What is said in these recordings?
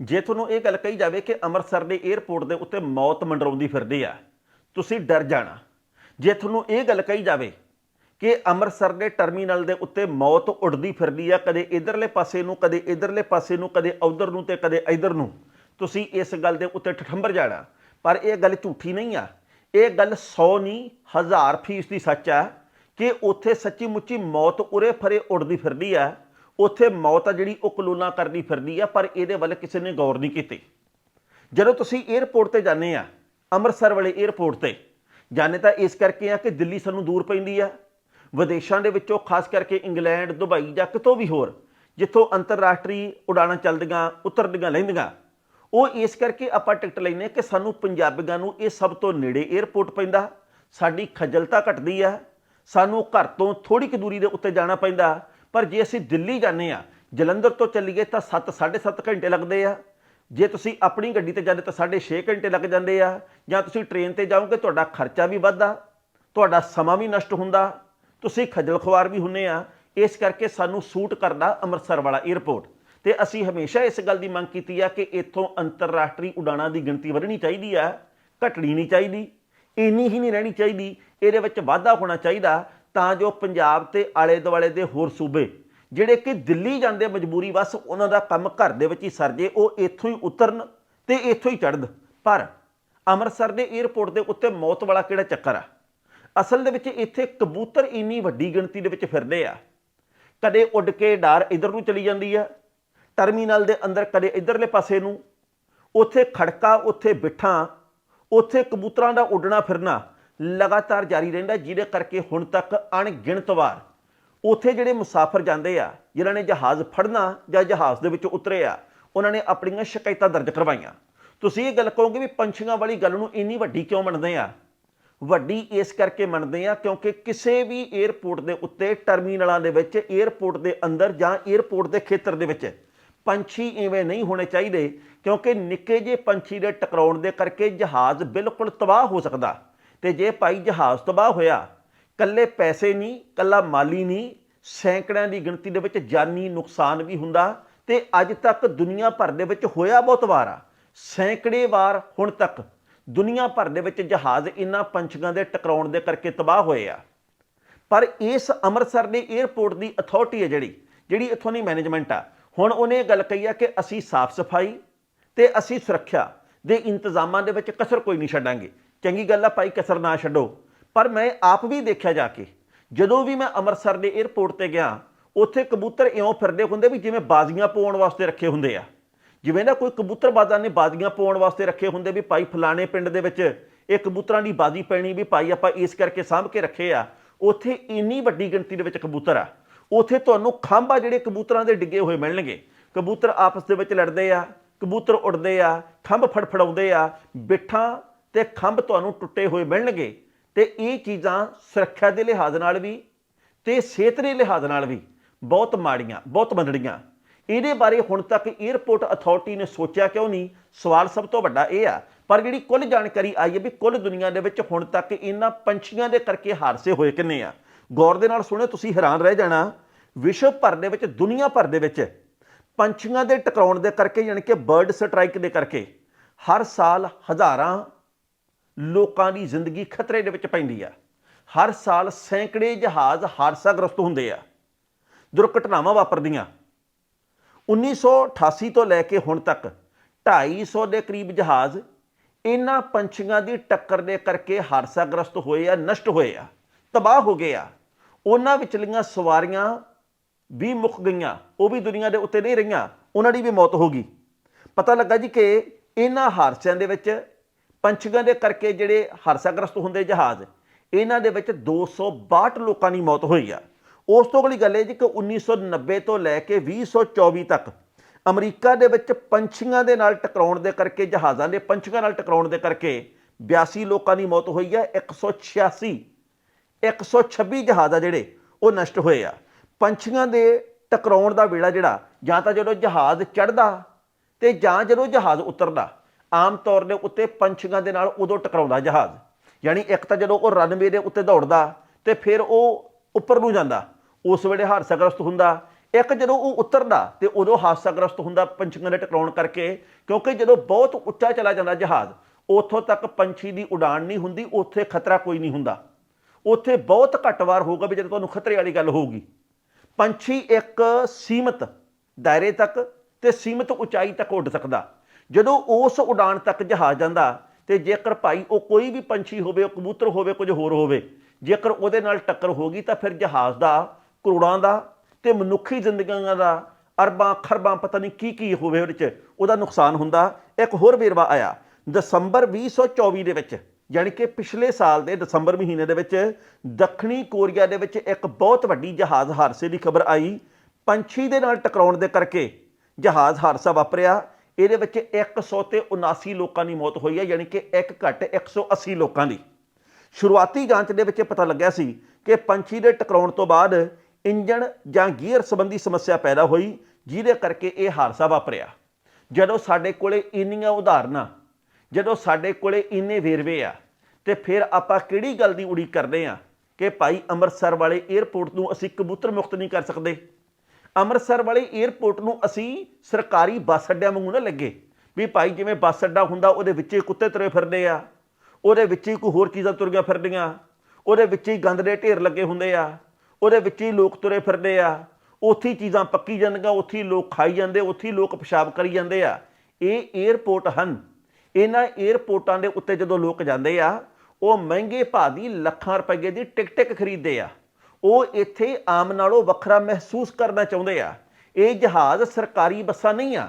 ਜੇ ਤੁਹਾਨੂੰ ਇਹ ਗੱਲ ਕਹੀ ਜਾਵੇ ਕਿ ਅੰਮ੍ਰਿਤਸਰ ਦੇ 에ਅਰਪੋਰਟ ਦੇ ਉੱਤੇ ਮੌਤ ਮੰਡਰਾਉਂਦੀ ਫਿਰਦੀ ਆ, ਤੁਸੀਂ ਡਰ ਜਾਣਾ। ਜੇ ਤੁਹਾਨੂੰ ਇਹ ਗੱਲ ਕਹੀ ਜਾਵੇ ਕਿ ਅੰਮ੍ਰਿਤਸਰ ਦੇ ਟਰਮੀਨਲ ਦੇ ਉੱਤੇ ਮੌਤ ਉੱਡਦੀ ਫਿਰਦੀ ਆ, ਕਦੇ ਇਧਰਲੇ ਪਾਸੇ ਨੂੰ, ਕਦੇ ਇਧਰਲੇ ਪਾਸੇ ਨੂੰ, ਕਦੇ ਉਧਰ ਨੂੰ ਤੇ ਕਦੇ ਇਧਰ ਨੂੰ, ਤੁਸੀਂ ਇਸ ਗੱਲ ਦੇ ਉੱਤੇ ਠਠੰਬਰ ਜਾਣਾ। ਪਰ ਇਹ ਗੱਲ ਝੂਠੀ ਨਹੀਂ ਆ। ਇਹ ਗੱਲ 100 ਨਹੀਂ 1000 ਫੀਸਦੀ ਸੱਚ ਆ ਕਿ ਉੱਥੇ ਸੱਚੀ ਮੁੱਚੀ ਮੌਤ ਉਰੇ ਫਰੇ ਉੱਡਦੀ ਫਿਰਦੀ ਆ। ਉੱਥੇ ਮੌਤ ਆ ਜਿਹੜੀ ਉਹ ਕਲੋਨਾ ਕਰਦੀ ਫਿਰਦੀ ਆ, ਪਰ ਇਹਦੇ ਵੱਲ ਕਿਸੇ ਨੇ ਗੌਰ ਨਹੀਂ ਕੀਤੀ। ਜਦੋਂ ਤੁਸੀਂ 에어ਪੋਰਟ ਤੇ ਜਾਂਦੇ ਆ, ਅੰਮ੍ਰਿਤਸਰ ਵਾਲੇ 에어ਪੋਰਟ ਤੇ ਜਾਂਦੇ ਤਾਂ ਇਸ ਕਰਕੇ ਆ ਕਿ ਦਿੱਲੀ ਸਾਨੂੰ ਦੂਰ ਪੈਂਦੀ ਆ। ਵਿਦੇਸ਼ਾਂ ਦੇ ਵਿੱਚੋਂ ਖਾਸ ਕਰਕੇ ਇੰਗਲੈਂਡ, ਦੁਬਈ ਜਾਂ ਕਿਤੋਂ ਵੀ ਹੋਰ, ਜਿੱਥੋਂ ਅੰਤਰਰਾਸ਼ਟਰੀ ਉਡਾਣਾਂ ਚੱਲਦੀਆਂ, ਉਤਰਦੀਆਂ ਲੈਂਦੀਆਂ, ਉਹ ਇਸ ਕਰਕੇ ਆਪਾਂ ਟਿਕਟ ਲੈਨੇ ਕਿ ਸਾਨੂੰ ਪੰਜਾਬੀਆਂ ਨੂੰ ਇਹ ਸਭ ਤੋਂ ਨੇੜੇ 에어ਪੋਰਟ ਪੈਂਦਾ। ਸਾਡੀ ਖਜਲਤਾ ਘਟਦੀ ਆ, ਸਾਨੂੰ ਘਰ ਤੋਂ ਥੋੜੀ ਕੁ ਦੂਰੀ ਦੇ ਉੱਤੇ ਜਾਣਾ ਪੈਂਦਾ। ਪਰ ਜੇ ਅਸੀਂ ਦਿੱਲੀ ਜਾਂਦੇ ਆ ਜਲੰਧਰ ਤੋਂ ਚੱਲੀਏ ਤਾਂ 7 7.5 ਘੰਟੇ ਲੱਗਦੇ ਆ। ਜੇ ਤੁਸੀਂ ਆਪਣੀ ਗੱਡੀ ਤੇ ਜਾਂਦੇ ਤਾਂ 6.5 ਘੰਟੇ ਲੱਗ ਜਾਂਦੇ ਆ। ਜਾਂ ਤੁਸੀਂ ਟ੍ਰੇਨ ਤੇ ਜਾਓਗੇ, ਤੁਹਾਡਾ ਖਰਚਾ ਵੀ ਵੱਧਦਾ, ਤੁਹਾਡਾ ਸਮਾਂ ਵੀ ਨਸ਼ਟ ਹੁੰਦਾ। ਤੁਸੀਂ ਖੱਜਲ ਖੁਆਰ ਵੀ ਹੁੰਨੇ ਆ। ਇਸ ਕਰਕੇ ਸਾਨੂੰ ਸੂਟ ਕਰਦਾ ਅੰਮ੍ਰਿਤਸਰ ਵਾਲਾ 에ਅਰਪੋਰਟ ਤੇ ਅਸੀਂ ਹਮੇਸ਼ਾ ਇਸ ਗੱਲ ਦੀ ਮੰਗ ਕੀਤੀ ਆ ਕਿ ਇੱਥੋਂ ਅੰਤਰਰਾਸ਼ਟਰੀ ਉਡਾਣਾਂ ਦੀ ਗਿਣਤੀ ਵਧਣੀ ਚਾਹੀਦੀ ਆ, ਘਟਣੀ ਨਹੀਂ ਚਾਹੀਦੀ, ਇੰਨੀ ਹੀ ਨਹੀਂ ਰਹਿਣੀ ਚਾਹੀਦੀ। ਇਹਦੇ ਵਿੱਚ ਵਾਧਾ ਹੋਣਾ ਚਾਹੀਦਾ। ਤਾਂ ਜੋ ਪੰਜਾਬ ਤੇ ਆਲੇ ਦੁਆਲੇ ਦੇ ਹੋਰ ਸੂਬੇ, ਜਿਹੜੇ ਕਿ ਦਿੱਲੀ ਜਾਂਦੇ ਮਜਬੂਰੀ ਵਸ ਉਹਨਾਂ ਦਾ ਕੰਮ ਘਰ ਦੇ ਵਿੱਚ ਹੀ ਸਰ ਜੇ, ਉਹ ਇੱਥੋਂ ਹੀ ਉਤਰਨ ਤੇ ਇੱਥੋਂ ਹੀ ਚੜ੍ਹਨ। ਪਰ ਅੰਮ੍ਰਿਤਸਰ ਦੇ 에ਅਰਪੋਰਟ ਦੇ ਉੱਤੇ ਮੌਤ ਵਾਲਾ ਕਿਹੜਾ ਚੱਕਰ ਆ? ਅਸਲ ਦੇ ਵਿੱਚ ਇੱਥੇ ਕਬੂਤਰ ਇੰਨੀ ਵੱਡੀ ਗਿਣਤੀ ਦੇ ਵਿੱਚ ਫਿਰਦੇ ਆ। ਕਦੇ ਉੱਡ ਕੇ ਡਾਰ ਇਧਰ ਨੂੰ ਚਲੀ ਜਾਂਦੀ ਆ, ਟਰਮੀਨਲ ਦੇ ਅੰਦਰ ਕਦੇ ਇਧਰਲੇ ਪਾਸੇ ਨੂੰ। ਉੱਥੇ ਖੜਕਾ, ਉੱਥੇ ਬਿਠਾਂ, ਉੱਥੇ ਕਬੂਤਰਾਂ ਦਾ ਉੱਡਣਾ ਫਿਰਨਾ ਲਗਾਤਾਰ ਜਾਰੀ ਰਹਿੰਦਾ ਜਿਹਦੇ ਕਰਕੇ ਹੁਣ ਤੱਕ ਅਣਗਿਣਤ ਵਾਰ ਉਥੇ ਜਿਹੜੇ ਮੁਸਾਫਰ ਜਾਂਦੇ ਆ, ਜਿਨ੍ਹਾਂ ਨੇ ਜਹਾਜ਼ ਫੜਨਾ ਜਾਂ ਜਹਾਜ਼ ਦੇ ਵਿੱਚ ਉਤਰੇ ਆ ਉਹਨਾਂ ਨੇ ਆਪਣੀਆਂ ਸ਼ਿਕਾਇਤਾਂ ਦਰਜ ਕਰਵਾਈਆਂ। ਤੁਸੀਂ ਇਹ ਗੱਲ ਕਹੋਗੇ ਵੀ ਪੰਛੀਆਂ ਵਾਲੀ ਗੱਲ ਨੂੰ ਇੰਨੀ ਵੱਡੀ ਕਿਉਂ ਮੰਨਦੇ ਆ? ਵੱਡੀ ਇਸ ਕਰਕੇ ਮੰਨਦੇ ਆ ਕਿਉਂਕਿ ਕਿਸੇ ਵੀ 에어ਪੋਰਟ ਦੇ ਉੱਤੇ ਟਰਮੀਨਲਾਂ ਦੇ ਵਿੱਚ 에어ਪੋਰਟ ਦੇ ਅੰਦਰ ਜਾਂ 에어ਪੋਰਟ ਦੇ ਖੇਤਰ ਦੇ ਵਿੱਚ ਪੰਛੀ ਇਵੇਂ ਨਹੀਂ ਹੋਣੇ ਚਾਹੀਦੇ ਕਿਉਂਕਿ ਨਿੱਕੇ ਜਿਹੇ ਪੰਛੀ ਦੇ ਟਕਰਾਉਣ ਦੇ ਕਰਕੇ ਜਹਾਜ਼ ਬਿਲਕੁਲ ਤਬਾਹ ਹੋ ਸਕਦਾ। ਤੇ ਜੇ ਭਾਈ ਜਹਾਜ਼ ਤਬਾਹ ਹੋਇਆ ਕੱਲੇ ਪੈਸੇ ਨਹੀਂ ਕੱਲਾ ਮਾਲੀ ਨਹੀਂ, ਸੈਂਕੜਿਆਂ ਦੀ ਗਿਣਤੀ ਦੇ ਵਿੱਚ ਜਾਨੀ ਨੁਕਸਾਨ ਵੀ ਹੁੰਦਾ ਤੇ ਅੱਜ ਤੱਕ ਦੁਨੀਆ ਭਰ ਦੇ ਵਿੱਚ ਹੋਇਆ ਬਹੁਤ ਵਾਰ ਆ। ਸੈਂਕੜੇ ਵਾਰ ਹੁਣ ਤੱਕ ਦੁਨੀਆ ਭਰ ਦੇ ਵਿੱਚ ਜਹਾਜ਼ ਇਨ੍ਹਾਂ ਪੰਛੀਆਂ ਦੇ ਟਕਰਾਉਣ ਦੇ ਕਰਕੇ ਤਬਾਹ ਹੋਏ ਆ। ਪਰ ਇਸ ਅੰਮ੍ਰਿਤਸਰ ਦੇ 에ਅਰਪੋਰਟ ਦੀ ਅਥਾਰਟੀ ਹੈ ਜਿਹੜੀ ਜਿਹੜੀ ਇੱਥੋਂ ਦੀ ਮੈਨੇਜਮੈਂਟ ਆ। ਹੁਣ ਉਹਨੇ ਇਹ ਗੱਲ ਕਹੀ ਆ ਕਿ ਅਸੀਂ ਸਾਫ਼ ਸਫ਼ਾਈ ਤੇ ਅਸੀਂ ਸੁਰੱਖਿਆ ਦੇ ਇੰਤਜ਼ਾਮਾਂ ਦੇ ਵਿੱਚ ਕਸਰ ਕੋਈ ਨਹੀਂ ਛੱਡਾਂਗੇ। ਚੰਗੀ ਗੱਲ ਆ, ਭਾਈ ਕਸਰ ਨਾ ਛੱਡੋ। ਪਰ ਮੈਂ ਆਪ ਵੀ ਦੇਖਿਆ ਜਾ ਕੇ, ਜਦੋਂ ਵੀ ਮੈਂ ਅੰਮ੍ਰਿਤਸਰ ਦੇ 에ਅਰਪੋਰਟ ਤੇ ਗਿਆ, ਉੱਥੇ ਕਬੂਤਰ ਇਉਂ ਫਿਰਦੇ ਹੁੰਦੇ ਵੀ ਜਿਵੇਂ ਬਾਜ਼ੀਆਂ ਪਾਉਣ ਵਾਸਤੇ ਰੱਖੇ ਹੁੰਦੇ ਆ। ਜਿਵੇਂ ਨਾ ਕੋਈ ਕਬੂਤਰਬਾਜ਼ਾਂ ਨੇ ਬਾਜ਼ੀਆਂ ਪਾਉਣ ਵਾਸਤੇ ਰੱਖੇ ਹੁੰਦੇ ਵੀ ਭਾਈ ਫਲਾਣੇ ਪਿੰਡ ਦੇ ਵਿੱਚ ਇਹ ਕਬੂਤਰਾਂ ਦੀ ਬਾਜ਼ੀ ਪੈਣੀ ਵੀ ਭਾਈ ਆਪਾਂ ਇਸ ਕਰਕੇ ਸਾਂਭ ਕੇ ਰੱਖੇ ਆ, ਉੱਥੇ ਇੰਨੀ ਵੱਡੀ ਗਿਣਤੀ ਦੇ ਵਿੱਚ ਕਬੂਤਰ ਆ। ਉੱਥੇ ਤੁਹਾਨੂੰ ਖੰਭ ਆ ਜਿਹੜੇ ਕਬੂਤਰਾਂ ਦੇ ਡਿੱਗੇ ਹੋਏ ਮਿਲਣਗੇ। ਕਬੂਤਰ ਆਪਸ ਦੇ ਵਿੱਚ ਲੜਦੇ ਆ, ਕਬੂਤਰ ਉੱਡਦੇ ਆ, ਖੰਭ ਫੜਫੜਾਉਂਦੇ ਆ, ਬਿੱਠਾਂ ਤੇ ਖੰਭ ਤੁਹਾਨੂੰ ਟੁੱਟੇ ਹੋਏ ਮਿਲਣਗੇ ਤੇ ਇਹ ਚੀਜ਼ਾਂ ਸੁਰੱਖਿਆ ਦੇ ਲਿਹਾਜ਼ ਨਾਲ ਵੀ ਤੇ ਸਿਹਤ ਦੇ ਲਿਹਾਜ਼ ਨਾਲ ਵੀ ਬਹੁਤ ਮਾੜੀਆਂ, ਬਹੁਤ ਮੰਦੜੀਆਂ। ਇਹਦੇ ਬਾਰੇ ਹੁਣ ਤੱਕ 에ਅਰਪੋਰਟ ਅਥਾਰਟੀ ਨੇ ਸੋਚਿਆ ਕਿਉਂ ਨਹੀਂ? ਸਵਾਲ ਸਭ ਤੋਂ ਵੱਡਾ ਇਹ ਆ। ਪਰ ਜਿਹੜੀ ਕੁੱਲ ਜਾਣਕਾਰੀ ਆਈ ਹੈ ਵੀ ਕੁੱਲ ਦੁਨੀਆ ਦੇ ਵਿੱਚ ਹੁਣ ਤੱਕ ਇਹਨਾਂ ਪੰਛੀਆਂ ਦੇ ਕਰਕੇ ਹਾਦਸੇ ਹੋਏ ਕਿੰਨੇ ਆ? ਗੌਰ ਦੇ ਨਾਲ ਸੁਣਿਓ, ਤੁਸੀਂ ਹੈਰਾਨ ਰਹਿ ਜਾਣਾ। ਵਿਸ਼ਵ ਭਰ ਦੇ ਵਿੱਚ, ਦੁਨੀਆ ਭਰ ਦੇ ਵਿੱਚ ਪੰਛੀਆਂ ਦੇ ਟਕਰਾਉਣ ਦੇ ਕਰਕੇ, ਯਾਨੀ ਕਿ ਬਰਡ ਸਟ੍ਰਾਈਕ ਦੇ ਕਰਕੇ ਹਰ ਸਾਲ ਹਜ਼ਾਰਾਂ ਲੋਕਾਂ ਦੀ ਜ਼ਿੰਦਗੀ ਖਤਰੇ ਦੇ ਵਿੱਚ ਪੈਂਦੀ ਆ। ਹਰ ਸਾਲ ਸੈਂਕੜੇ ਜਹਾਜ਼ ਹਾਦਸਾਗ੍ਰਸਤ ਹੁੰਦੇ ਆ। ਦੁਰਘਟਨਾਵਾਂ ਵਾਪਰਦੀਆਂ। 1988 ਤੋਂ ਲੈ ਕੇ ਹੁਣ ਤੱਕ 250 ਦੇ ਕਰੀਬ ਜਹਾਜ਼ ਇਹਨਾਂ ਪੰਛੀਆਂ ਦੀ ਟੱਕਰ ਦੇ ਕਰਕੇ ਹਾਦਸਾਗ੍ਰਸਤ ਹੋਏ ਆ, ਨਸ਼ਟ ਹੋਏ ਆ, ਤਬਾਹ ਹੋ ਗਏ ਆ। ਉਹਨਾਂ ਵਿਚਲੀਆਂ ਸਵਾਰੀਆਂ ਵੀ ਮੁੱਕ ਗਈਆਂ। ਉਹ ਵੀ ਦੁਨੀਆ ਦੇ ਉੱਤੇ ਨਹੀਂ ਰਹੀਆਂ। ਉਹਨਾਂ ਦੀ ਵੀ ਮੌਤ ਹੋ ਗਈ। ਪਤਾ ਲੱਗਾ ਜੀ ਕਿ ਇਹਨਾਂ ਹਾਦਸਿਆਂ ਦੇ ਵਿੱਚ ਪੰਛੀਆਂ ਦੇ ਕਰਕੇ ਜਿਹੜੇ ਹਰਸਾਗ੍ਰਸਤ ਹੁੰਦੇ ਜਹਾਜ਼, ਇਹਨਾਂ ਦੇ ਵਿੱਚ 262 ਲੋਕਾਂ ਦੀ ਮੌਤ ਹੋਈ ਆ। ਉਸ ਤੋਂ ਅਗਲੀ ਗੱਲ ਇਹ ਜੀ ਕਿ 1990 ਤੋਂ ਲੈ ਕੇ 2024 ਤੱਕ ਅਮਰੀਕਾ ਦੇ ਵਿੱਚ ਪੰਛੀਆਂ ਦੇ ਨਾਲ ਟਕਰਾਉਣ ਦੇ ਕਰਕੇ, ਜਹਾਜ਼ਾਂ ਦੇ ਪੰਛੀਆਂ ਨਾਲ ਟਕਰਾਉਣ ਦੇ ਕਰਕੇ 82 ਲੋਕਾਂ ਦੀ ਮੌਤ ਹੋਈ ਹੈ 186 126 ਜਹਾਜ਼ ਆ ਜਿਹੜੇ ਉਹ ਨਸ਼ਟ ਹੋਏ ਆ। ਪੰਛੀਆਂ ਦੇ ਟਕਰਾਉਣ ਦਾ ਵੇਲਾ ਜਿਹੜਾ, ਜਾਂ ਤਾਂ ਜਦੋਂ ਜਹਾਜ਼ ਚੜਦਾ ਤੇ ਜਾਂ ਜਦੋਂ ਜਹਾਜ਼ ਉਤਰਦਾ ਆਮ ਤੌਰ ਦੇ ਉੱਤੇ ਪੰਛੀਆਂ ਦੇ ਨਾਲ ਉਦੋਂ ਟਕਰਾਉਂਦਾ ਜਹਾਜ਼। ਯਾਨੀ ਇੱਕ ਤਾਂ ਜਦੋਂ ਉਹ ਰਨਵੇ ਦੇ ਉੱਤੇ ਦੌੜਦਾ ਤੇ ਫਿਰ ਉਹ ਉੱਪਰ ਨੂੰ ਜਾਂਦਾ, ਉਸ ਵੇਲੇ ਹਾਦਸਾਗ੍ਰਸਤ ਹੁੰਦਾ। ਇੱਕ ਜਦੋਂ ਉਹ ਉਤਰਦਾ ਤੇ ਉਦੋਂ ਹਾਦਸਾਗ੍ਰਸਤ ਹੁੰਦਾ ਪੰਛੀਆਂ ਦੇ ਟਕਰਾਉਣ ਕਰਕੇ, ਕਿਉਂਕਿ ਜਦੋਂ ਬਹੁਤ ਉੱਚਾ ਚਲਾ ਜਾਂਦਾ ਜਹਾਜ਼, ਉੱਥੋਂ ਤੱਕ ਪੰਛੀ ਦੀ ਉਡਾਨ ਨਹੀਂ ਹੁੰਦੀ, ਉੱਥੇ ਖਤਰਾ ਕੋਈ ਨਹੀਂ ਹੁੰਦਾ। ਉੱਥੇ ਬਹੁਤ ਘੱਟ ਵਾਰ ਹੋਊਗਾ ਵੀ ਜਦੋਂ ਤੁਹਾਨੂੰ ਖਤਰੇ ਵਾਲੀ ਗੱਲ ਹੋਊਗੀ। ਪੰਛੀ ਇੱਕ ਸੀਮਤ ਦਾਇਰੇ ਤੱਕ ਤੇ ਸੀਮਤ ਉਚਾਈ ਤੱਕ ਉੱਡ ਸਕਦਾ। ਜਦੋਂ ਉਸ ਉਡਾਨ ਤੱਕ ਜਹਾਜ਼ ਜਾਂਦਾ ਤੇ ਜੇਕਰ ਭਾਈ ਉਹ ਕੋਈ ਵੀ ਪੰਛੀ ਹੋਵੇ, ਉਹ ਕਬੂਤਰ ਹੋਵੇ, ਕੁਝ ਹੋਰ ਹੋਵੇ, ਜੇਕਰ ਉਹਦੇ ਨਾਲ ਟੱਕਰ ਹੋ ਗਈ ਤਾਂ ਫਿਰ ਜਹਾਜ਼ ਦਾ, ਕਰੋੜਾਂ ਦਾ ਤੇ ਮਨੁੱਖੀ ਜ਼ਿੰਦਗੀਆਂ ਦਾ, ਅਰਬਾਂ ਖਰਬਾਂ ਪਤਾ ਨਹੀਂ ਕੀ ਕੀ ਹੋਵੇ ਉਹਦੇ ਚ, ਉਹਦਾ ਨੁਕਸਾਨ ਹੁੰਦਾ। ਇੱਕ ਹੋਰ ਵੇਰਵਾ ਆਇਆ, ਦਸੰਬਰ 2024 ਦੇ ਵਿੱਚ, ਯਾਨੀ ਕਿ ਪਿਛਲੇ ਸਾਲ ਦੇ ਦਸੰਬਰ ਮਹੀਨੇ ਦੇ ਵਿੱਚ, ਦੱਖਣੀ ਕੋਰੀਆ ਦੇ ਵਿੱਚ ਇੱਕ ਬਹੁਤ ਵੱਡੀ ਜਹਾਜ਼ ਹਾਦਸੇ ਦੀ ਖਬਰ ਆਈ। ਪੰਛੀ ਦੇ ਨਾਲ ਟਕਰਾਉਣ ਦੇ ਕਰਕੇ ਜਹਾਜ਼ ਹਾਦਸਾ ਵਾਪਰਿਆ। ਇਹਦੇ ਵਿੱਚ 100 ਤੇ 79 ਲੋਕਾਂ ਦੀ ਮੌਤ ਹੋਈ ਹੈ, ਯਾਨੀ ਕਿ ਇੱਕ ਘੱਟ 180 ਲੋਕਾਂ ਦੀ। ਸ਼ੁਰੂਆਤੀ ਜਾਂਚ ਦੇ ਵਿੱਚ ਪਤਾ ਲੱਗਿਆ ਸੀ ਕਿ ਪੰਛੀ ਦੇ ਟਕਰਾਉਣ ਤੋਂ ਬਾਅਦ ਇੰਜਣ ਜਾਂ ਗੀਅਰ ਸੰਬੰਧੀ ਸਮੱਸਿਆ ਪੈਦਾ ਹੋਈ, ਜਿਹਦੇ ਕਰਕੇ ਇਹ ਹਾਦਸਾ ਵਾਪਰਿਆ। ਜਦੋਂ ਸਾਡੇ ਕੋਲੇ ਇੰਨੀਆਂ ਉਦਾਹਰਨਾਂ, ਜਦੋਂ ਸਾਡੇ ਕੋਲੇ ਇੰਨੇ ਵੇਰਵੇ ਆ, ਤੇ ਫਿਰ ਆਪਾਂ ਕਿਹੜੀ ਗੱਲ ਦੀ ਉਡੀਕ ਕਰਦੇ ਆ ਕਿ ਭਾਈ ਅੰਮ੍ਰਿਤਸਰ ਵਾਲੇ 에ਅਰਪੋਰਟ ਨੂੰ ਅਸੀਂ ਕਬੂਤਰ ਮੁਕਤ ਨਹੀਂ ਕਰ ਸਕਦੇ? ਅੰਮ੍ਰਿਤਸਰ ਵਾਲੇ 에어ਪੋਰਟ ਨੂੰ ਅਸੀਂ ਸਰਕਾਰੀ ਬੱਸ ਅੱਡਿਆਂ ਵਾਂਗੂ ਨਾ ਲੱਗੇ। ਵੀ ਭਾਈ ਜਿਵੇਂ ਬੱਸ ਅੱਡਾ ਹੁੰਦਾ, ਉਹਦੇ ਵਿੱਚ ਹੀ ਕੁੱਤੇ ਤੁਰੇ ਫਿਰਦੇ ਆ, ਉਹਦੇ ਵਿੱਚ ਹੀ ਕੋਈ ਹੋਰ ਚੀਜ਼ਾਂ ਤੁਰੀਆਂ ਫਿਰਦੀਆਂ, ਉਹਦੇ ਵਿੱਚ ਹੀ ਗੰਦ ਦੇ ਢੇਰ ਲੱਗੇ ਹੁੰਦੇ ਆ, ਉਹਦੇ ਵਿੱਚ ਹੀ ਲੋਕ ਤੁਰੇ ਫਿਰਦੇ ਆ, ਉੱਥੇ ਚੀਜ਼ਾਂ ਪੱਕੀ ਜਾਂਦੀਆਂ, ਉੱਥੇ ਲੋਕ ਖਾਈ ਜਾਂਦੇ, ਉੱਥੇ ਲੋਕ ਪਿਸ਼ਾਬ ਕਰੀ ਜਾਂਦੇ ਆ। ਇਹ 에어ਪੋਰਟ ਹਨ। ਇਹਨਾਂ 에어ਪੋਰਟਾਂ ਦੇ ਉੱਤੇ ਜਦੋਂ ਲੋਕ ਜਾਂਦੇ ਆ, ਉਹ ਮਹਿੰਗੇ ਭਾਅ ਦੀ ਲੱਖਾਂ ਰੁਪਏ ਦੀ ਟਿਕਟ ਖਰੀਦਦੇ ਆ। ਉਹ ਇੱਥੇ ਆਮ ਨਾਲੋਂ ਵੱਖਰਾ ਮਹਿਸੂਸ ਕਰਨਾ ਚਾਹੁੰਦੇ ਆ। ਇਹ ਜਹਾਜ਼ ਸਰਕਾਰੀ ਬੱਸਾਂ ਨਹੀਂ ਆ।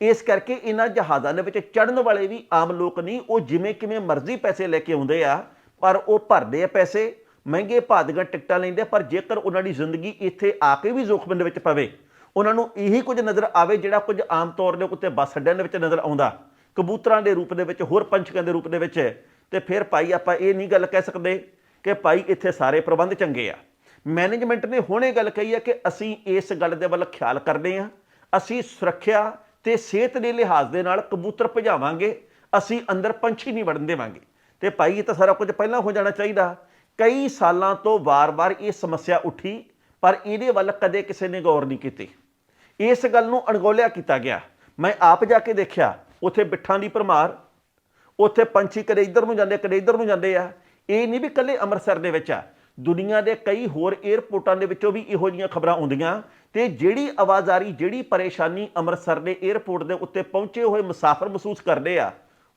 ਇਸ ਕਰਕੇ ਇਹਨਾਂ ਜਹਾਜ਼ਾਂ ਦੇ ਵਿੱਚ ਚੜਨ ਵਾਲੇ ਵੀ ਆਮ ਲੋਕ ਨਹੀਂ। ਉਹ ਜਿਵੇਂ ਕਿਵੇਂ ਮਰਜ਼ੀ ਪੈਸੇ ਲੈ ਕੇ ਆਉਂਦੇ ਆ, ਪਰ ਉਹ ਭਰਦੇ ਆ ਪੈਸੇ। ਮਹਿੰਗੇ ਭਾਅ ਦੀਆਂ ਟਿਕਟਾਂ ਲੈਂਦੇ ਪਰ ਜੇਕਰ ਉਹਨਾਂ ਦੀ ਜ਼ਿੰਦਗੀ ਇੱਥੇ ਆ ਕੇ ਵੀ ਜ਼ੋਖਮ ਦੇ ਵਿੱਚ ਪਵੇ, ਉਹਨਾਂ ਨੂੰ ਇਹੀ ਕੁਝ ਨਜ਼ਰ ਆਵੇ ਜਿਹੜਾ ਕੁਝ ਆਮ ਤੌਰ ਦੇ ਉੱਤੇ ਬੱਸ ਅੱਡਿਆਂ ਦੇ ਵਿੱਚ ਨਜ਼ਰ ਆਉਂਦਾ। ਕਬੂਤਰਾਂ ਦੇ ਰੂਪ ਦੇ ਵਿੱਚ, ਹੋਰ ਪੰਛੀਆਂ ਦੇ ਰੂਪ ਦੇ ਵਿੱਚ। ਤੇ ਫਿਰ ਭਾਈ ਆਪਾਂ ਇਹ ਨਹੀਂ ਗੱਲ ਕਹਿ ਸਕਦੇ ਕਿ ਭਾਈ ਇੱਥੇ ਸਾਰੇ ਪ੍ਰਬੰਧ ਚੰਗੇ ਆ। ਮੈਨੇਜਮੈਂਟ ਨੇ ਹੁਣੇ ਗੱਲ ਕਹੀ ਹੈ ਕਿ ਅਸੀਂ ਇਸ ਗੱਲ ਦੇ ਵੱਲ ਖਿਆਲ ਕਰਦੇ ਹਾਂ। ਅਸੀਂ ਸੁਰੱਖਿਆ ਤੇ ਸਿਹਤ ਦੇ ਲਿਹਾਜ਼ ਦੇ ਨਾਲ ਕਬੂਤਰ ਭਜਾਵਾਂਗੇ। ਅਸੀਂ ਅੰਦਰ ਪੰਛੀ ਨਹੀਂ ਵੜਨ ਦੇਵਾਂਗੇ। ਤੇ ਭਾਈ, ਇਹ ਤਾਂ ਸਾਰਾ ਕੁਝ ਪਹਿਲਾਂ ਹੋ ਜਾਣਾ ਚਾਹੀਦਾ। ਕਈ ਸਾਲਾਂ ਤੋਂ ਵਾਰ-ਵਾਰ ਇਹ ਸਮੱਸਿਆ ਉੱਠੀ, ਪਰ ਇਹਦੇ ਵੱਲ ਕਦੇ ਕਿਸੇ ਨੇ ਗੌਰ ਨਹੀਂ ਕੀਤੀ। ਇਸ ਗੱਲ ਨੂੰ ਅਣਗੌਲਿਆ ਕੀਤਾ ਗਿਆ। ਮੈਂ ਆਪ ਜਾ ਕੇ ਦੇਖਿਆ, ਉੱਥੇ ਬਿੱਠਾਂ ਦੀ ਭਰਮਾਰ। ਉੱਥੇ ਪੰਛੀ ਕਦੇ ਇੱਧਰ ਨੂੰ ਜਾਂਦੇ, ਕਦੇ ਇੱਧਰ ਨੂੰ ਜਾਂਦੇ ਆ। ਇਹ ਨਹੀਂ ਵੀ ਇਕੱਲੇ ਅੰਮ੍ਰਿਤਸਰ ਦੇ ਵਿੱਚ ਆ। ਦੁਨੀਆ ਦੇ ਕਈ ਹੋਰ 에ਅਰਪੋਰਟਾਂ ਦੇ ਵਿੱਚੋਂ ਵੀ ਇਹੋ ਜੀਆਂ ਖਬਰਾਂ ਆਉਂਦੀਆਂ ਤੇ ਜਿਹੜੀ ਆਵਾਜ਼ ਆਵਾਜ਼ਾਰੀ, ਜਿਹੜੀ ਪਰੇਸ਼ਾਨੀ ਅੰਮ੍ਰਿਤਸਰ ਦੇ 에ਅਰਪੋਰਟ ਦੇ ਉੱਤੇ ਪਹੁੰਚੇ ਹੋਏ ਮੁਸਾਫਰ ਮਹਿਸੂਸ ਕਰਦੇ ਆ,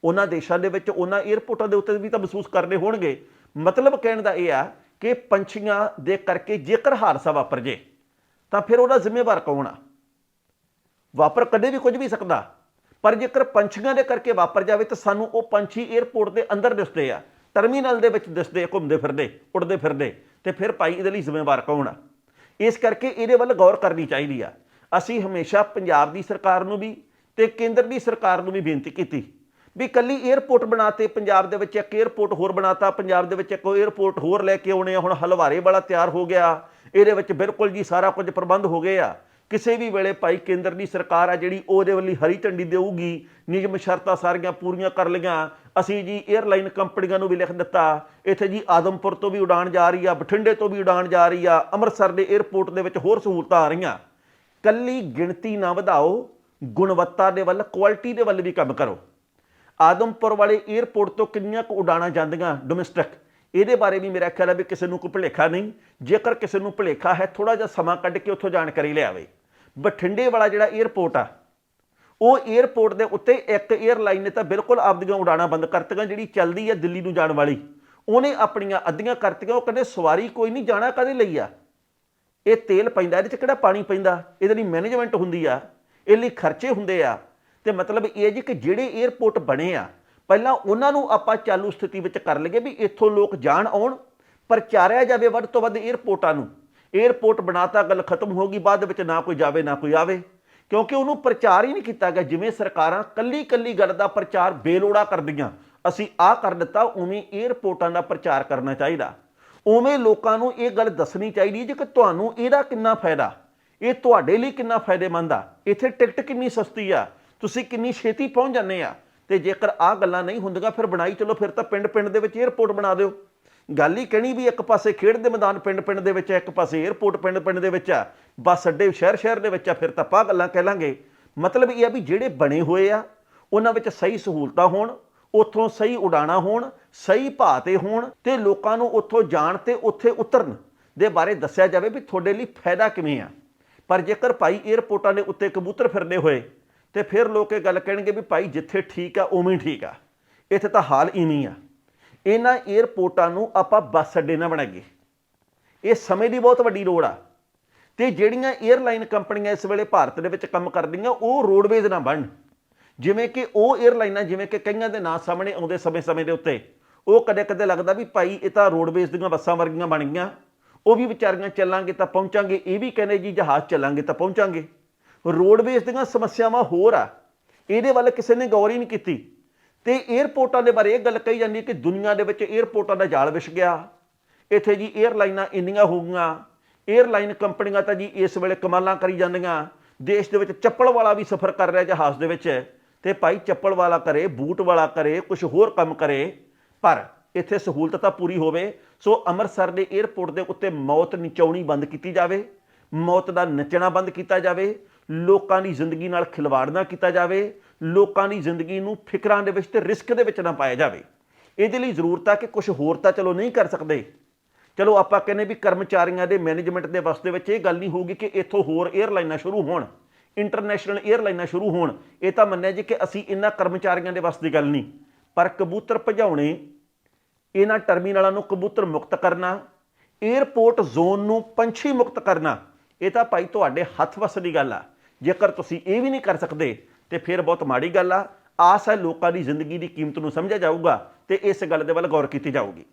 ਉਹਨਾਂ ਦੇਸ਼ਾਂ ਦੇ ਵਿੱਚ ਉਹਨਾਂ 에ਅਰਪੋਰਟਾਂ ਦੇ ਉੱਤੇ ਵੀ ਤਾਂ ਮਹਿਸੂਸ ਕਰਦੇ ਹੋਣਗੇ। ਮਤਲਬ ਕਹਿਣ ਦਾ ਇਹ ਆ ਕਿ ਪੰਛੀਆਂ ਦੇ ਕਰਕੇ ਜੇਕਰ ਹਾਦਸਾ ਵਾਪਰ ਜੇ, ਤਾਂ ਫਿਰ ਉਹਦਾ ਜ਼ਿੰਮੇਵਾਰ ਕੌਣ ਆ? ਵਾਪਰ ਕਦੇ ਵੀ ਕੁਝ ਵੀ ਸਕਦਾ, ਪਰ ਜੇਕਰ ਪੰਛੀਆਂ ਦੇ ਕਰਕੇ ਵਾਪਰ ਜਾਵੇ ਤਾਂ ਸਾਨੂੰ ਉਹ ਪੰਛੀ 에ਅਰਪੋਰਟ ਦੇ ਅੰਦਰ ਦਿਸਦੇ ਆ। ਟਰਮੀਨਲ ਦੇ ਵਿੱਚ ਦਿਸਦੇ, ਘੁੰਮਦੇ ਫਿਰਦੇ, ਉੱਡਦੇ ਫਿਰਦੇ, ਤੇ ਫਿਰ ਭਾਈ ਇਹਦੇ ਲਈ ਜ਼ਿੰਮੇਵਾਰ ਕੌਣ ਆ? ਇਸ ਕਰਕੇ ਇਹਦੇ ਵੱਲ ਗੌਰ ਕਰਨੀ ਚਾਹੀਦੀ ਆ। ਅਸੀਂ ਹਮੇਸ਼ਾ ਪੰਜਾਬ ਦੀ ਸਰਕਾਰ ਨੂੰ ਵੀ ਤੇ ਕੇਂਦਰ ਦੀ ਸਰਕਾਰ ਨੂੰ ਵੀ ਬੇਨਤੀ ਕੀਤੀ ਵੀ ਕੱਲੀ 에어ਪੋਰਟ ਬਣਾਤੇ, ਪੰਜਾਬ ਦੇ ਵਿੱਚ ਇੱਕ 에어ਪੋਰਟ ਹੋਰ ਬਣਾਤਾ, ਪੰਜਾਬ ਦੇ ਵਿੱਚ ਇੱਕ 에어ਪੋਰਟ ਹੋਰ ਲੈ ਕੇ ਆਉਣੇ ਆ। ਹੁਣ ਹਲਵਾਰੇ ਵਾਲਾ ਤਿਆਰ ਹੋ ਗਿਆ। ਇਹਦੇ ਵਿੱਚ ਬਿਲਕੁਲ ਜੀ ਸਾਰਾ ਕੁਝ ਪ੍ਰਬੰਧ ਹੋ ਗਏ ਆ। ਕਿਸੇ ਵੀ ਵੇਲੇ ਭਾਈ ਕੇਂਦਰ ਦੀ ਸਰਕਾਰ ਆ ਜਿਹੜੀ, ਉਹਦੇ ਵੱਲੀ ਹਰੀ ਝੰਡੀ ਦੇਊਗੀ। ਨਿਯਮ ਸ਼ਰਤਾਂ ਸਾਰੀਆਂ ਪੂਰੀਆਂ ਕਰ ਲਈਆਂ। ਅਸੀਂ ਜੀ 에ਅਰਲਾਈਨ ਕੰਪਨੀਆਂ ਨੂੰ ਵੀ ਲਿਖ ਦਿੱਤਾ। ਇੱਥੇ ਜੀ ਆਦਮਪੁਰ ਤੋਂ ਵੀ ਉਡਾਣ ਜਾ ਰਹੀ ਆ, ਬਠਿੰਡੇ ਤੋਂ ਵੀ ਉਡਾਣ ਜਾ ਰਹੀ ਆ, ਅੰਮ੍ਰਿਤਸਰ ਦੇ 에ਅਰਪੋਰਟ ਦੇ ਵਿੱਚ ਹੋਰ ਸਹੂਲਤਾਂ ਆ ਰਹੀਆਂ। ਕੱਲੀ ਗਿਣਤੀ ਨਾ ਵਧਾਓ, ਗੁਣਵੱਤਾ ਦੇ ਵੱਲ ਕੁਆਲਿਟੀ ਦੇ ਵੱਲ ਵੀ ਕੰਮ ਕਰੋ। ਆਦਮਪੁਰ ਵਾਲੇ 에ਅਰਪੋਰਟ ਤੋਂ ਕਿੰਨੀਆਂ ਕੁ ਉਡਾਣਾਂ ਜਾਂਦੀਆਂ ਡੋਮੈਸਟਿਕ ਇਹਦੇ ਬਾਰੇ ਵੀ ਮੇਰਾ ਖਿਆਲ ਹੈ ਵੀ ਕਿਸੇ ਨੂੰ ਕੋਈ ਭੁਲੇਖਾ ਨਹੀਂ। ਜੇਕਰ ਕਿਸੇ ਨੂੰ ਭੁਲੇਖਾ ਹੈ ਥੋੜਾ ਜਿਹਾ ਸਮਾਂ ਕੱਢ ਕੇ ਉੱਥੋਂ ਜਾਣਕਾਰੀ ਲਿਆਵੇ ਬਠਿੰਡੇ ਵਾਲਾ ਜਿਹੜਾ 에어ਪੋਰਟ ਆ, ਉਹ 에어ਪੋਰਟ ਦੇ ਉੱਤੇ ਇੱਕ 에ਅਰਲਾਈਨ ਨੇ ਤਾਂ ਬਿਲਕੁਲ ਆਪਦੀਆਂ ਉਡਾਣਾ ਬੰਦ ਕਰਤੀਆਂ, ਜਿਹੜੀ ਚੱਲਦੀ ਹੈ ਦਿੱਲੀ ਨੂੰ ਜਾਣ ਵਾਲੀ। ਉਹਨੇ ਆਪਣੀਆਂ ਅੱਧੀਆਂ ਕਰਤੀਆਂ, ਉਹ ਕਹਿੰਦੇ ਸਵਾਰੀ ਕੋਈ ਨਹੀਂ, ਜਾਣਾ ਕਦੇ ਲਈ ਆ? ਇਹ ਤੇਲ ਪੈਂਦਾ, ਇਹਦੇ ਚ ਕਿਹੜਾ ਪਾਣੀ ਪੈਂਦਾ? ਇਹਦੇ ਲਈ ਮੈਨੇਜਮੈਂਟ ਹੁੰਦੀ ਆ ਇਹ ਲਈ ਖਰਚੇ ਹੁੰਦੇ ਆ। ਤੇ ਮਤਲਬ ਇਹ ਜੀ ਕਿ ਜਿਹੜੇ 에ਅਰਪੋਰਟ ਬਣੇ ਆ, ਪਹਿਲਾਂ ਉਹਨਾਂ ਨੂੰ ਆਪਾਂ ਚਾਲੂ ਸਥਿਤੀ ਵਿੱਚ ਕਰ ਲਈਏ ਵੀ ਇੱਥੋਂ ਲੋਕ ਜਾਣ ਆਉਣ ਪ੍ਰਚਾਰਿਆ ਜਾਵੇ ਵੱਧ ਤੋਂ ਵੱਧ 에ਅਰਪੋਰਟਾਂ ਨੂੰ। 에어ਪੋਰਟ ਬਣਾਤਾ, ਗੱਲ ਖਤਮ ਹੋ ਗਈ, ਬਾਅਦ ਵਿੱਚ ਨਾ ਕੋਈ ਜਾਵੇ, ਨਾ ਕੋਈ ਆਵੇ। ਕਿਉਂਕਿ ਉਹਨੂੰ ਪ੍ਰਚਾਰ ਹੀ ਨਹੀਂ ਕੀਤਾ ਗਿਆ, ਜਿਵੇਂ ਸਰਕਾਰਾਂ ਕੱਲੀ ਕੱਲੀ ਗੱਲ ਦਾ ਪ੍ਰਚਾਰ ਬੇਲੋੜਾ ਕਰਦੀਆਂ, ਅਸੀਂ ਆ ਕਰ ਦਿੱਤਾ, ਉਵੇਂ ਏਅਰਪੋਰਟਾਂ ਦਾ ਪ੍ਰਚਾਰ ਕਰਨਾ ਚਾਹੀਦਾ। ਉਵੇਂ ਲੋਕਾਂ ਨੂੰ ਇਹ ਗੱਲ ਦੱਸਣੀ ਚਾਹੀਦੀ ਜੇ ਕਿ ਤੁਹਾਨੂੰ ਇਹਦਾ ਕਿੰਨਾ ਫਾਇਦਾ, ਇਹ ਤੁਹਾਡੇ ਲਈ ਕਿੰਨਾ ਫਾਇਦੇਮੰਦ ਆ, ਇੱਥੇ ਟਿਕਟ ਕਿੰਨੀ ਸਸਤੀ ਆ, ਤੁਸੀਂ ਕਿੰਨੀ ਛੇਤੀ ਪਹੁੰਚ ਜਾਂਦੇ ਆ, ਤੇ ਜੇਕਰ ਆ ਗੱਲਾਂ ਨਹੀਂ ਹੁੰਦੀਆਂ, ਫਿਰ ਬਣਾਈ ਚਲੋ, ਫਿਰ ਤਾਂ ਪਿੰਡ ਪਿੰਡ ਦੇ ਵਿੱਚ ਏਅਰਪੋਰਟ ਬਣਾ ਦਿਓ। ਗੱਲ ਹੀ ਕਹਿਣੀ ਵੀ ਇੱਕ ਪਾਸੇ ਖੇਡ ਦੇ ਮੈਦਾਨ ਪਿੰਡ-ਪਿੰਡ ਦੇ ਵਿੱਚ ਹੈ, ਇੱਕ ਪਾਸੇ 에어ਪੋਰਟ ਪਿੰਡ-ਪਿੰਡ ਦੇ ਵਿੱਚ ਆ। ਬਸ ਅੱਡੇ ਸ਼ਹਿਰ-ਸ਼ਹਿਰ ਦੇ ਵਿੱਚ ਆ, ਫਿਰ ਤਾਂ ਪਾ ਗੱਲਾਂ ਕਹਿ ਲਾਂਗੇ। ਮਤਲਬ ਇਹ ਆ ਵੀ ਜਿਹੜੇ ਬਣੇ ਹੋਏ ਆ, ਉਹਨਾਂ ਵਿੱਚ ਸਹੀ ਸਹੂਲਤਾਂ ਹੋਣ, ਉੱਥੋਂ ਸਹੀ ਉਡਾਣਾ ਹੋਣ, ਸਹੀ ਭਾਅ ਤੇ ਹੋਣ ਤੇ ਲੋਕਾਂ ਨੂੰ ਉੱਥੋਂ ਜਾਣ ਤੇ ਉੱਥੇ ਉਤਰਨ ਦੇ ਬਾਰੇ ਦੱਸਿਆ ਜਾਵੇ ਵੀ ਤੁਹਾਡੇ ਲਈ ਫਾਇਦਾ ਕਿਵੇਂ ਆ। ਪਰ ਜੇਕਰ ਭਾਈ 에어ਪੋਰਟਾਂ ਦੇ ਉੱਤੇ ਕਬੂਤਰ ਫਿਰਨੇ ਹੋਏ ਤੇ ਫਿਰ ਲੋਕ ਇਹ ਗੱਲ ਕਹਿਣਗੇ ਵੀ ਭਾਈ ਜਿੱਥੇ ਠੀਕ ਆ, ਉਵੇਂ ਠੀਕ ਆ। ਇੱਥੇ ਤਾਂ ਹਾਲ ਇਵੇਂ ਆ। ਇਹਨਾਂ 에어ਪੋਰਟਾਂ ਨੂੰ ਆਪਾਂ ਬੱਸ ਅੱਡੇ ਨਾ ਬਣਾਈਏ। ਇਹ ਸਮੇਂ ਦੀ ਬਹੁਤ ਵੱਡੀ ਲੋੜ ਆ। ਤੇ ਜਿਹੜੀਆਂ 에ਅਰਲਾਈਨ ਕੰਪਨੀਆਂ ਇਸ ਵੇਲੇ ਭਾਰਤ ਦੇ ਵਿੱਚ ਕੰਮ ਕਰਦੀਆਂ, ਉਹ ਰੋਡਵੇਜ਼ ਨਾ ਬਣਨ। ਜਿਵੇਂ ਕਿ ਉਹ 에ਅਰਲਾਈਨਾਂ ਜਿਵੇਂ ਕਿ ਕਈਆਂ ਦੇ ਨਾਂ ਸਾਹਮਣੇ ਆਉਂਦੇ ਸਮੇਂ-ਸਮੇਂ ਦੇ ਉੱਤੇ, ਉਹ ਕਦੇ-ਕਦੇ ਲੱਗਦਾ ਵੀ ਭਾਈ ਇਹ ਤਾਂ ਰੋਡਵੇਜ਼ ਦੀਆਂ ਬੱਸਾਂ ਵਰਗੀਆਂ ਬਣ ਗਈਆਂ। ਉਹ ਵੀ ਵਿਚਾਰੀਆਂ ਚੱਲਾਂਗੇ ਤਾਂ ਪਹੁੰਚਾਂਗੇ, ਇਹ ਵੀ ਕਹਿੰਦੇ ਜੀ ਜਹਾਜ਼ ਚੱਲਾਂਗੇ ਤਾਂ ਪਹੁੰਚਾਂਗੇ। ਰੋਡਵੇਜ਼ ਦੀਆਂ ਸਮੱਸਿਆਵਾਂ ਹੋਰ ਆ। ਇਹਦੇ ਵੱਲ ਕਿਸੇ ਨੇ ਗੌਰ ਹੀ ਨਹੀਂ ਕੀਤੀ। ਤੇ 에어ਪੋਰਟਾਂ ਦੇ ਬਾਰੇ ਇਹ ਗੱਲ ਕਹੀ ਜਾਂਦੀ ਹੈ ਕਿ ਦੁਨੀਆ ਦੇ ਵਿੱਚ 에어ਪੋਰਟਾਂ ਦਾ ਜਾਲ ਵਿਛ ਗਿਆ। ਇੱਥੇ ਜੀ 에ਅਰਲਾਈਨਾਂ ਇੰਨੀਆਂ ਹੋ ਗਈਆਂ। 에ਅਰਲਾਈਨ ਕੰਪਨੀਆਂ ਤਾਂ ਜੀ ਇਸ ਵੇਲੇ ਕਮਾਲਾਂ ਕਰੀ ਜਾਂਦੀਆਂ। ਦੇਸ਼ ਦੇ ਵਿੱਚ ਚੱਪਲ ਵਾਲਾ ਵੀ ਸਫ਼ਰ ਕਰ ਰਿਹਾ ਜਹਾਜ਼ ਦੇ ਵਿੱਚ ਤੇ ਭਾਈ ਚੱਪਲ ਵਾਲਾ ਕਰੇ, ਬੂਟ ਵਾਲਾ ਕਰੇ ਕੁਝ ਹੋਰ ਕੰਮ ਕਰੇ, ਪਰ ਇੱਥੇ ਸਹੂਲਤ ਤਾਂ ਪੂਰੀ ਹੋਵੇ। ਸੋ ਅੰਮ੍ਰਿਤਸਰ ਦੇ 에어ਪੋਰਟ ਦੇ ਉੱਤੇ ਮੌਤ ਨਚਾਉਣੀ ਬੰਦ ਕੀਤੀ ਜਾਵੇ, ਮੌਤ ਦਾ ਨੱਚਣਾ ਬੰਦ ਕੀਤਾ ਜਾਵੇ, ਲੋਕਾਂ ਦੀ ਜ਼ਿੰਦਗੀ ਨਾਲ ਖਿਲਵਾੜ ਨਾ ਕੀਤਾ ਜਾਵੇ ਲੋਕਾਂ ਦੀ ਜ਼ਿੰਦਗੀ ਨੂੰ ਫਿਕਰਾਂ ਦੇ ਵਿੱਚ ਤੇ ਰਿਸਕ ਦੇ ਵਿੱਚ ਨਾ ਪਾਇਆ ਜਾਵੇ। ਇਹਦੇ ਲਈ ਜ਼ਰੂਰਤ ਆ ਕਿ ਕੁਝ ਹੋਰ ਤਾਂ ਚਲੋ ਨਹੀਂ ਕਰ ਸਕਦੇ। ਚਲੋ ਆਪਾਂ ਕਹਿੰਦੇ ਵੀ ਕਰਮਚਾਰੀਆਂ ਦੇ ਮੈਨੇਜਮੈਂਟ ਦੇ ਵਸ ਦੇ ਵਿੱਚ ਇਹ ਗੱਲ ਨਹੀਂ ਹੋਊਗੀ ਕਿ ਇੱਥੋਂ ਹੋਰ 에ਅਰਲਾਈਨਾਂ ਸ਼ੁਰੂ ਹੋਣ। ਇੰਟਰਨੈਸ਼ਨਲ 에ਅਰਲਾਈਨਾਂ ਸ਼ੁਰੂ ਹੋਣ। ਇਹ ਤਾਂ ਮੰਨਿਆ ਜੀ ਕਿ ਅਸੀਂ ਇਹਨਾਂ ਕਰਮਚਾਰੀਆਂ ਦੇ ਵਸ ਦੀ ਗੱਲ ਨਹੀਂ। ਪਰ ਕਬੂਤਰ ਭਜਾਉਣੇ, ਇਹਨਾਂ ਟਰਮੀਨਲਾਂ ਨੂੰ ਕਬੂਤਰ ਮੁਕਤ ਕਰਨਾ 에ਅਰਪੋਰਟ ਜ਼ੋਨ ਨੂੰ ਪੰਛੀ ਮੁਕਤ ਕਰਨਾ, ਇਹ ਤਾਂ ਭਾਈ ਤੁਹਾਡੇ ਹੱਥ ਵਸ ਦੀ ਗੱਲ ਆ। ਜੇਕਰ ਤੁਸੀਂ ਇਹ ਵੀ ਨਹੀਂ ਕਰ ਸਕਦੇ ਤੇ ਫਿਰ ਬਹੁਤ ਮਾੜੀ ਗੱਲ ਆ। ਆਸ ਹੈ ਲੋਕਾਂ ਦੀ ਜ਼ਿੰਦਗੀ ਦੀ ਕੀਮਤ ਨੂੰ ਸਮਝਿਆ ਜਾਊਗਾ ਤੇ ਇਸ ਗੱਲ ਦੇ ਵੱਲ ਗੌਰ ਕੀਤੀ ਜਾਊਗੀ।